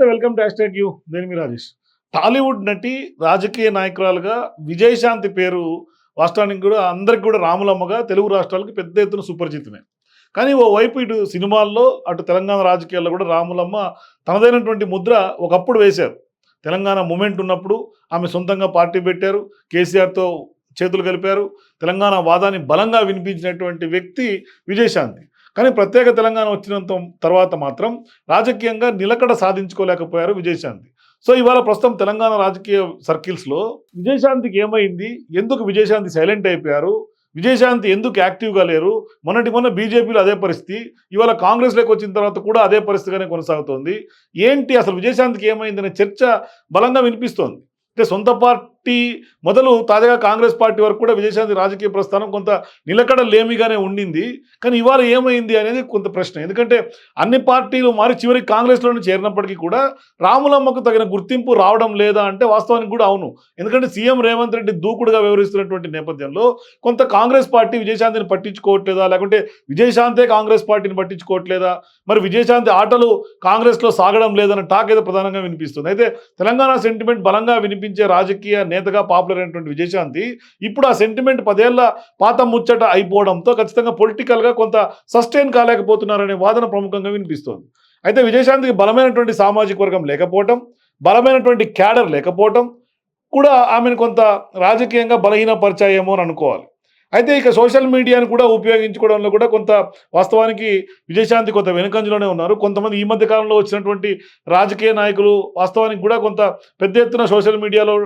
నమస్తే welcome to hash you. నేను మీ రాజేష్. టాలీవుడ్ నటి రాజకీయ నాయకురాలుగా విజయశాంతి పేరు వాస్తవానికి కూడా అందరికి కూడా రాములమ్మగా తెలుగు రాష్ట్రాలకు పెద్ద ఎత్తున సుపరిచితమే కానీ ఓ వైపు ఇటు సినిమాల్లో అటు తెలంగాణ రాజకీయాల్లో కూడా రాములమ్మ తనదైనటువంటి ముద్ర ఒకప్పుడు వేశారు. తెలంగాణ మూమెంట్ ఉన్నప్పుడు ఆమె సొంతంగా పార్టీ పెట్టారు కేసీఆర్తో చేతులు కలిపారు. తెలంగాణ వాదాన్ని బలంగా వినిపించినటువంటి వ్యక్తి విజయశాంతి. కానీ ప్రత్యేక తెలంగాణ వచ్చినంత తర్వాత మాత్రం రాజకీయంగా నిలకడ సాధించుకోలేకపోయారు విజయశాంతి. సో ఇవాళ ప్రస్తుతం తెలంగాణ రాజకీయ సర్కిల్స్లో విజయశాంతికి ఏమైంది? ఎందుకు విజయశాంతి సైలెంట్ అయిపోయారు? విజయశాంతి ఎందుకు యాక్టివ్గా లేరు? మొన్నటి మొన్న బీజేపీలో అదే పరిస్థితి. ఇవాళ కాంగ్రెస్లోకి వచ్చిన తర్వాత కూడా అదే పరిస్థితిగానే కొనసాగుతోంది. ఏంటి? అసలు విజయశాంతికి ఏమైందనే చర్చ బలంగా వినిపిస్తోంది. అంటే సొంత పార్టీ మొదలు తాజాగా కాంగ్రెస్ పార్టీ వరకు కూడా విజయశాంతి రాజకీయ ప్రస్థానం కొంత నిలకడ లేమిగానే ఉండింది. కానీ ఇవాళ ఏమైంది అనేది కొంత ప్రశ్న. ఎందుకంటే అన్ని పార్టీలు మారి చివరికి కాంగ్రెస్లోనే చేరినప్పటికీ కూడా రాములమ్మకు తగిన గుర్తింపు రావడం లేదా అంటే వాస్తవానికి కూడా అవును. ఎందుకంటే సీఎం రేవంత్ రెడ్డి దూకుడుగా వ్యవహరిస్తున్నటువంటి నేపథ్యంలో కొంత కాంగ్రెస్ పార్టీ విజయశాంతిని పట్టించుకోవట్లేదా? లేకుంటే విజయశాంతే కాంగ్రెస్ పార్టీని పట్టించుకోవట్లేదా? మరి విజయశాంతి ఆటలు కాంగ్రెస్లో సాగడం లేదన్న టాక్ అయితే ప్రధానంగా వినిపిస్తుంది. అయితే తెలంగాణ సెంటిమెంట్ బలంగా వినిపించే రాజకీయ నేతగా పాపులర్ అయినటువంటి విజయశాంతి ఇప్పుడు ఆ సెంటిమెంట్ పదేళ్ళ పాత ముచ్చట అయిపోవడంతో ఖచ్చితంగా పొలిటికల్గా కొంత సస్టైన్ కాలేకపోతున్నారనే వాదన ప్రముఖంగా వినిపిస్తోంది. అయితే విజయశాంతికి బలమైనటువంటి సామాజిక వర్గం లేకపోవటం బలమైనటువంటి క్యాడర్ లేకపోవటం కూడా ఆమెను కొంత రాజకీయంగా బలహీనపరిచాయేమో అని అనుకోవాలి. అయితే ఇక సోషల్ మీడియాను కూడా ఉపయోగించుకోవడంలో కూడా కొంత వాస్తవానికి విజయశాంతి కొంత వెనుకంజలోనే ఉన్నారు. కొంతమంది ఈ మధ్య కాలంలో వచ్చినటువంటి రాజకీయ నాయకులు వాస్తవానికి కూడా కొంత పెద్ద ఎత్తున సోషల్ మీడియాలో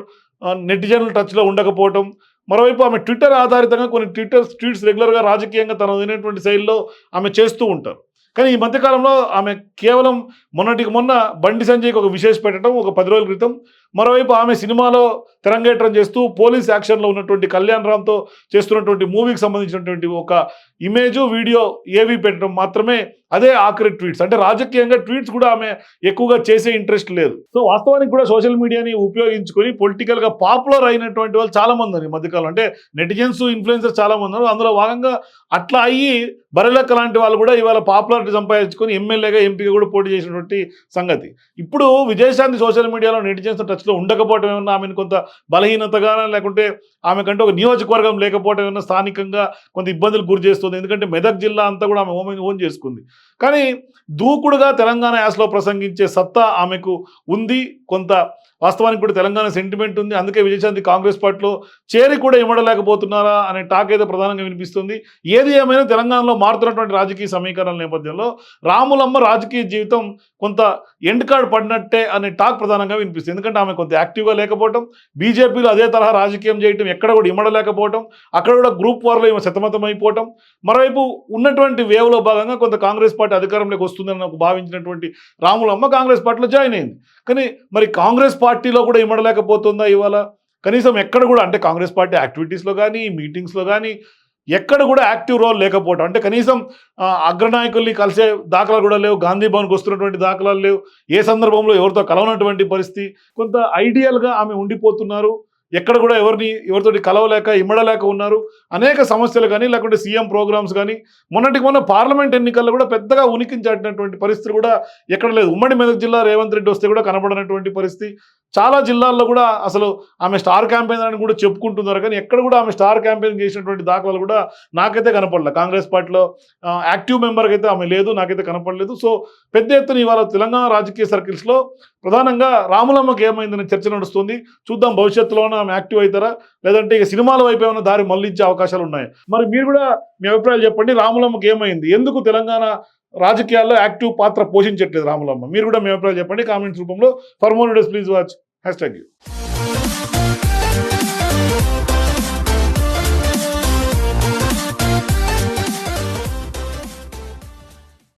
నెటిజన్ల టచ్లో ఉండకపోవటం. మరోవైపు ఆమె ట్విట్టర్ ఆధారితంగా కొన్ని ట్విట్టర్ ట్వీట్స్ రెగ్యులర్గా రాజకీయంగా తన వదిలినటువంటి శైలిలో ఆమె చేస్తూ ఉంటారు. కానీ ఈ మధ్యకాలంలో ఆమె కేవలం మొన్నటికి మొన్న బండి సంజయ్కి ఒక విశేష పెట్టడం ఒక పది రోజుల క్రితం. మరోవైపు ఆమె సినిమాలో తెరంగేట్రం చేస్తూ పోలీస్ యాక్షన్లో ఉన్నటువంటి కళ్యాణ్ రామ్తో చేస్తున్నటువంటి మూవీకి సంబంధించినటువంటి ఒక ఇమేజ్ వీడియో ఏవి పెట్టడం మాత్రమే అదే ఆఖరి ట్వీట్స్ అంటే రాజకీయంగా ట్వీట్స్ కూడా ఆమె ఎక్కువగా చేసే ఇంట్రెస్ట్ లేదు. సో వాస్తవానికి కూడా సోషల్ మీడియాని ఉపయోగించుకొని పొలిటికల్గా పాపులర్ అయినటువంటి వాళ్ళు చాలా మంది ఉన్నారు ఈ మధ్యకాలం అంటే నెటిజన్స్ ఇన్ఫ్లుయెన్సర్స్ చాలా మంది ఉన్నారు. అందులో భాగంగా అట్లా అయ్యి బరెలెక్క లాంటి వాళ్ళు కూడా ఇవాళ పాపులారిటీ సంపాదించుకొని ఎమ్మెల్యేగా ఎంపీగా కూడా పోటీ చేసినటువంటి సంగతి. ఇప్పుడు విజయశాంతి సోషల్ మీడియాలో నెటిజన్స్ టచ్లో ఉండకపోవటం ఏమన్నా ఆమెను కొంత బలహీనతగా లేకుంటే ఆమె కంటే ఒక నియోజకవర్గం లేకపోవటం ఏమన్నా స్థానికంగా కొంత ఇబ్బందులు గురి చేస్తుంది? ఎందుకంటే మెదక్ జిల్లా అంతా కూడా ఆమె ఓన్ ఓన్ చేసుకుంది. కానీ దూకుడుగా తెలంగాణ యాసలో ప్రసంగించే సత్తా ఆమెకు ఉంది. కొంత వాస్తవానికి కూడా తెలంగాణ సెంటిమెంట్ ఉంది. అందుకే విజయశాంతి కాంగ్రెస్ పార్టీలో చేరి కూడా ఇమ్మడలేకపోతున్నారా అనే టాక్ అయితే ప్రధానంగా వినిపిస్తుంది. ఏది ఏమైనా తెలంగాణలో మారుతున్నటువంటి రాజకీయ సమీకరణల నేపథ్యంలో రాములమ్మ రాజకీయ జీవితం కొంత ఎండ్ కార్డ్ పడినట్టే అనే టాక్ ప్రధానంగా వినిపిస్తుంది. ఎందుకంటే ఆమె కొంత యాక్టివ్గా లేకపోవడం బీజేపీలో అదే తరహా రాజకీయం చేయటం ఎక్కడ కూడా ఇమ్మడలేకపోవడం అక్కడ కూడా గ్రూప్ వార్లో ఈమె సతమతం అయిపోవటం మరోవైపు ఉన్నటువంటి వేవ్లో భాగంగా కొంత కాంగ్రెస్ పార్టీ అధికారంలోకి వస్తుందని నాకు భావించినటువంటి రాములమ్మ కాంగ్రెస్ పార్టీలో జాయిన్ అయింది. కానీ మరి కాంగ్రెస్ పార్టీ పార్టీలో కూడా ఇమ్మడలేకపోతుందా ఇవాళ? కనీసం ఎక్కడ కూడా అంటే కాంగ్రెస్ పార్టీ యాక్టివిటీస్లో కానీ మీటింగ్స్లో కానీ ఎక్కడ కూడా యాక్టివ్ రోల్ లేకపోవడం అంటే కనీసం అగ్రనాయకుల్ని కలిసే దాఖలాలు కూడా లేవు. గాంధీ భవన్కి వస్తున్నటువంటి దాఖలాలు లేవు. ఏ సందర్భంలో ఎవరితో కలవనటువంటి పరిస్థితి? కొంత ఐడియల్గా ఆమె ఉండిపోతున్నారు. ఎక్కడ కూడా ఎవరిని ఎవరితోటి కలవలేక ఇమ్మడలేక ఉన్నారు. అనేక సమస్యలు కానీ లేకుంటే సీఎం ప్రోగ్రామ్స్ కానీ మొన్నటికి మొన్న పార్లమెంట్ ఎన్నికల్లో కూడా పెద్దగా ఉనికించాటినటువంటి పరిస్థితి కూడా ఎక్కడ లేదు. ఉమ్మడి మెదక్ జిల్లా రేవంత్ రెడ్డి వస్తే కూడా కనబడనటువంటి పరిస్థితి. చాలా జిల్లాల్లో కూడా అసలు ఆమె స్టార్ క్యాంపెయిన్ అని కూడా చెప్పుకుంటున్నారు. కానీ ఎక్కడ కూడా ఆమె స్టార్ క్యాంపెయిన్ చేసినటువంటి దాఖలాలు కూడా నాకైతే కనపడలేదు కాంగ్రెస్ పార్టీలో యాక్టివ్ మెంబర్కి అయితే ఆమె లేదు నాకైతే కనపడలేదు. సో పెద్ద ఎత్తున ఇవాళ తెలంగాణ రాజకీయ సర్కిల్స్లో ప్రధానంగా రాములమ్మకి ఏమైందనే చర్చ నడుస్తుంది. చూద్దాం భవిష్యత్తులోనే ఆమె యాక్టివ్ అవుతారా? లేదంటే ఇక సినిమాల వైపు ఏమైనా దారి మళ్ళించే అవకాశాలు ఉన్నాయి? మరి మీరు కూడా మీ అభిప్రాయాలు చెప్పండి రాములమ్మకి ఏమైంది? ఎందుకు తెలంగాణ రాజకీయాల్లో యాక్టివ్ పాత్ర పోషించట్లేదు రాములమ్మ? మీరు కూడా మీ అభిప్రాయాలు చెప్పండి కామెంట్స్ రూపంలో. For more days please watch. Hashtag you.